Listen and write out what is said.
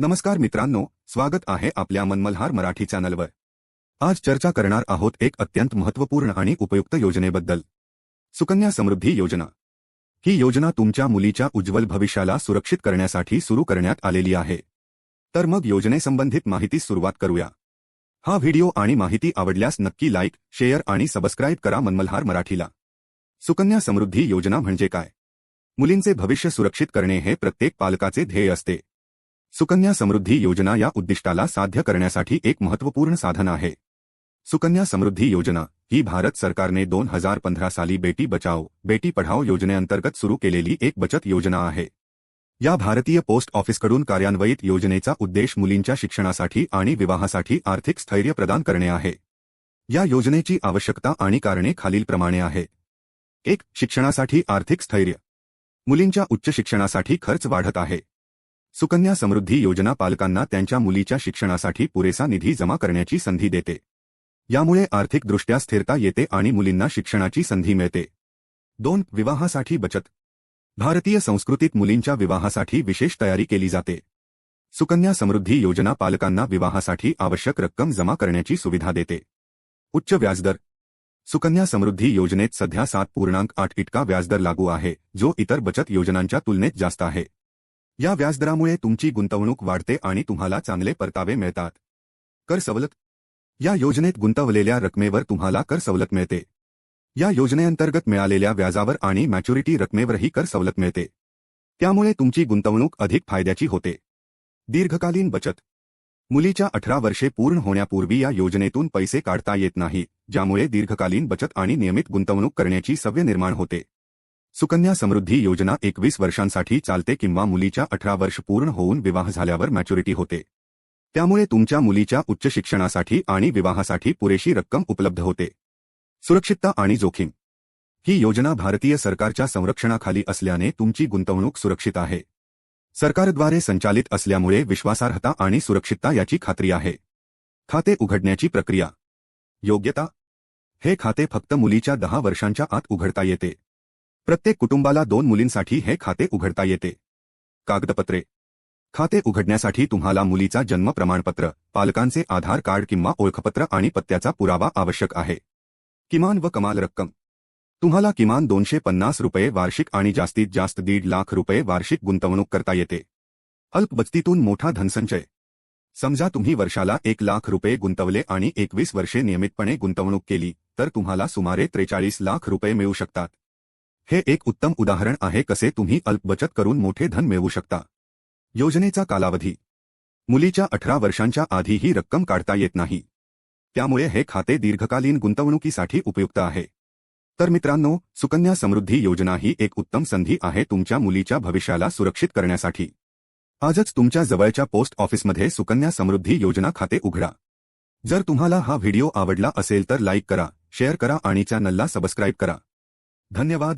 नमस्कार मित्रांनो स्वागत आहे आपल्या मनमल्हार मराठी चॅनलवर. आज चर्चा करणार आहोत एक अत्यंत महत्त्वपूर्ण आणि उपयुक्त योजनेबद्दल. सुकन्या समृद्धी योजना. ही योजना तुमच्या मुलीच्या उज्ज्वल भविष्याला सुरक्षित करण्यासाठी सुरू करण्यात आलेली आहे. तर मग योजनेसंबंधित माहिती सुरुवात करूया. हा व्हिडिओ आणि माहिती आवडल्यास नक्की लाईक शेअर आणि सबस्क्राईब करा मनमल्हार मराठीला. सुकन्या समृद्धी योजना म्हणजे काय? मुलींचे भविष्य सुरक्षित करणे हे प्रत्येक पालकाचे ध्येय असते. सुकन्या समृद्धी योजना या उद्दिष्टाला साध्य करण्यासाठी एक महत्त्वपूर्ण साधन आहे. सुकन्या समृद्धी योजना ही भारत सरकारने दोन हजार पंधरा साली बेटी बचाओ बेटी पढाओ योजनेअंतर्गत सुरू केलेली एक बचत योजना आहे. या भारतीय पोस्ट ऑफिसकडून कार्यान्वयित योजनेचा उद्देश मुलींच्या शिक्षणासाठी आणि विवाहासाठी आर्थिक स्थैर्य प्रदान करणे आहे. या योजनेची आवश्यकता आणि कारणे खालीलप्रमाणे आहे. एक शिक्षणासाठी आर्थिक स्थैर्य. मुलींच्या उच्च शिक्षणासाठी खर्च वाढत आहे. सुकन्या समृद्धी योजना पालकांना त्यांच्या मुलीच्या शिक्षणासाठी पुरेसा निधी जमा करण्याची संधी देते. यामुळे आर्थिकदृष्ट्या स्थिरता येते आणि मुलींना शिक्षणाची संधी मिळते. दोन विवाहासाठी बचत. भारतीय संस्कृतीत मुलींच्या विवाहासाठी विशेष तयारी केली जाते. सुकन्या समृद्धी योजना पालकांना विवाहासाठी आवश्यक रक्कम जमा करण्याची सुविधा देते. उच्च व्याजदर. सुकन्या समृद्धी योजनेत सध्या सात पूर्णांक आठ इतका व्याजदर लागू आहे जो इतर बचत योजनांच्या तुलनेत जास्त आहे. या व्याजदरामुळे तुमची गुंतवणूक वाढते आणि तुम्हाला चांगले परतावे मिळतात. कर सवलत. या योजनेत गुंतवलेल्या रकमेवर तुम्हाला कर सवलत मिळते. या योजनेअंतर्गत मिळालेल्या व्याजावर आणि मॅच्युरिटी रकमेवरही कर सवलत मिळते. त्यामुळे तुमची गुंतवणूक अधिक फायद्याची होते. दीर्घकालीन बचत. मुलीच्या अठरा वर्षे पूर्ण होण्यापूर्वी या योजनेतून पैसे काढता येत नाही ज्यामुळे दीर्घकालीन बचत आणि नियमित गुंतवणूक करण्याची सवय निर्माण होते. सुकन्या समृद्धी योजना एकवीस वर्षांसाठी चालते किंवा मुलीच्या अठरा वर्ष पूर्ण होऊन विवाह झाल्यावर मॅच्युरिटी होते. त्यामुळे तुमच्या मुलीच्या उच्च शिक्षणासाठी आणि विवाहासाठी पुरेशी रक्कम उपलब्ध होते. सुरक्षितता आणि जोखीम. ही योजना भारतीय सरकारच्या संरक्षणाखाली असल्याने तुमची गुंतवणूक सुरक्षित आहे. सरकारद्वारे संचालित असल्यामुळे विश्वासार्हता आणि सुरक्षितता याची खात्री आहे. खाते उघडण्याची प्रक्रिया. योग्यता. हे खाते फक्त मुलीच्या दहा वर्षांच्या आत उघडता येते. प्रत्येक कुटुंबाला दोन मुलींसाठी हे खाते उघडता येते. कागदपत्रे. खाते उघडण्यासाठी तुम्हाला मुलीचा जन्म प्रमाणपत्र पालकांचे आधार कार्ड किंवा ओळखपत्र आणि पत्त्याचा पुरावा आवश्यक आहे. किमान व कमाल रक्कम. तुम्हाला किमान दोनशे पन्नास रुपये वार्षिक आणि जास्तीत जास्त दीड लाख रुपये वार्षिक गुंतवणूक करता येते. अल्पबचतीतून मोठा धनसंचय. समजा तुम्ही वर्षाला एक लाख रुपये गुंतवले आणि एकवीस वर्षे नियमितपणे गुंतवणूक केली तर तुम्हाला सुमारे त्रेचाळीस लाख रुपये मिळू शकतात. हे एक उत्तम उदाहरण आहे कसे तुम्ही अल्प बचत करून मोठे धन मिळवू शकता. योजनेचा कालावधी. मुलीच्या अठरा वर्षांच्या आधी ही रक्कम काढता येत नाही. त्यामुळे हे खाते दीर्घकालीन गुंतवणुकीसाठी उपयुक्त आहे. तर मित्रांनो सुकन्या समृद्धी योजना ही एक उत्तम संधी आहे तुमच्या मुलीच्या भविष्याला सुरक्षित करण्यासाठी. आजच तुमच्या जवळच्या पोस्ट ऑफिसमध्ये सुकन्या समृद्धी योजना खाते उघडा. जर तुम्हाला हा व्हिडिओ आवडला असेल तर लाईक करा शेअर करा आणि चॅनलला सबस्क्राईब करा. धन्यवाद.